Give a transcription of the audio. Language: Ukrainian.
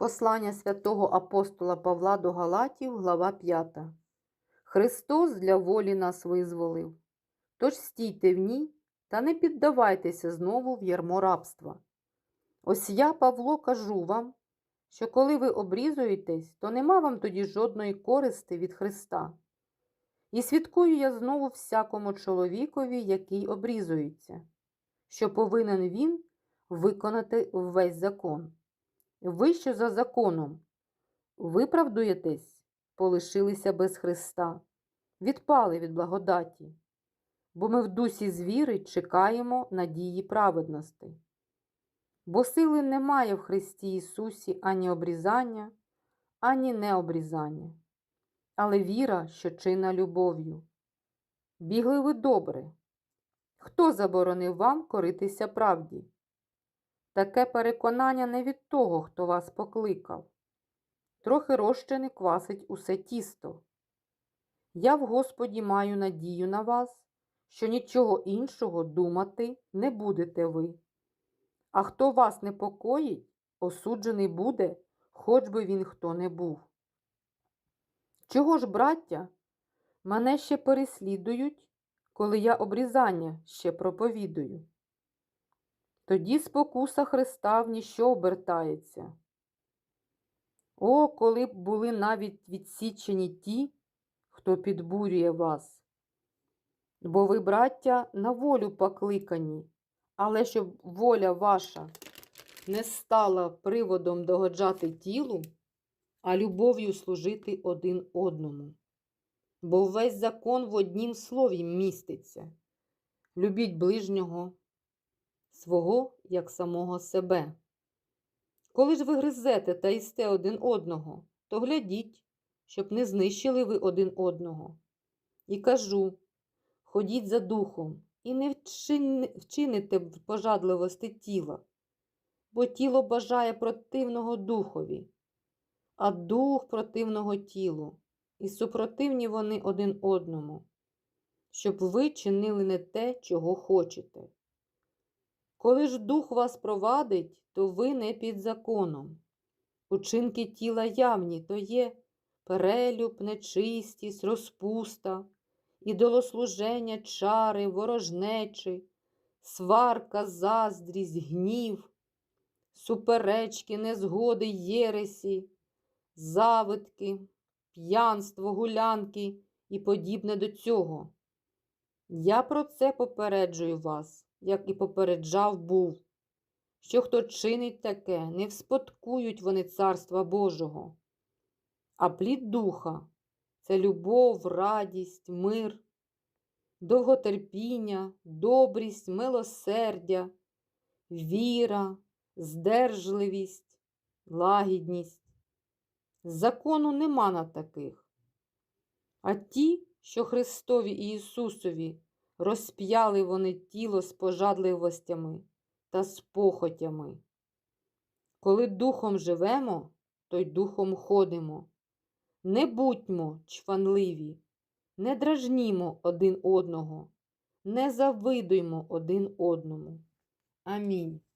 Послання святого апостола Павла до Галатів, глава 5. Христос для волі нас визволив. Тож стійте в ній та не піддавайтеся знову в ярмо рабства. Ось я, Павло, кажу вам, що коли ви обрізуєтесь, то нема вам тоді жодної користи від Христа. І свідкую я знову всякому чоловікові, який обрізується, що повинен він виконати весь закон. Ви, що за законом, виправдуєтесь, полишилися без Христа, відпали від благодаті, бо ми в дусі звіри чекаємо надії праведності. Бо сили немає в Христі Ісусі ані обрізання, ані необрізання, але віра, що чина любов'ю. Бігли ви добре. Хто заборонив вам коритися правді? Таке переконання не від того, хто вас покликав. Трохи розчини квасить усе тісто. Я в Господі маю надію на вас, що нічого іншого думати не будете ви. А хто вас непокоїть, осуджений буде, хоч би він хто не був. Чого ж, браття, мене ще переслідують, коли я обрізання ще проповідую? Тоді спокуса Христа в ніщо обертається. О, коли б були навіть відсічені ті, хто підбурює вас. Бо ви, браття, на волю покликані, але щоб воля ваша не стала приводом догоджати тілу, а любов'ю служити один одному. Бо весь закон в однім слові міститься. Любіть ближнього свого як самого себе. Коли ж ви гризете та їсте один одного, то глядіть, щоб не знищили ви один одного. І кажу ходіть за духом і не вчините пожадливості тіла, бо тіло бажає противного духові, а дух противного тілу, і супротивні вони один одному, щоб ви чинили не те, чого хочете. Коли ж дух вас провадить, то ви не під законом. Учинки тіла явні то є перелюб, нечистість, розпуста, ідолослуження, чари, ворожнечі, сварка, заздрість, гнів, суперечки, незгоди, єресі, завитки, п'янство, гулянки і подібне до цього. Я про це попереджую вас як і попереджав був, що хто чинить таке, не вспадкують вони Царства Божого. А плід духа це любов, радість, мир, довготерпіння, добрість, милосердя, віра, здержливість, лагідність. Закону нема на таких. А ті, що Христові і Ісусові розп'яли вони тіло з пожадливостями та з похотями. Коли духом живемо, то й духом ходимо. Не будьмо чванливі, не дражнімо один одного, не завидуймо один одному. Амінь.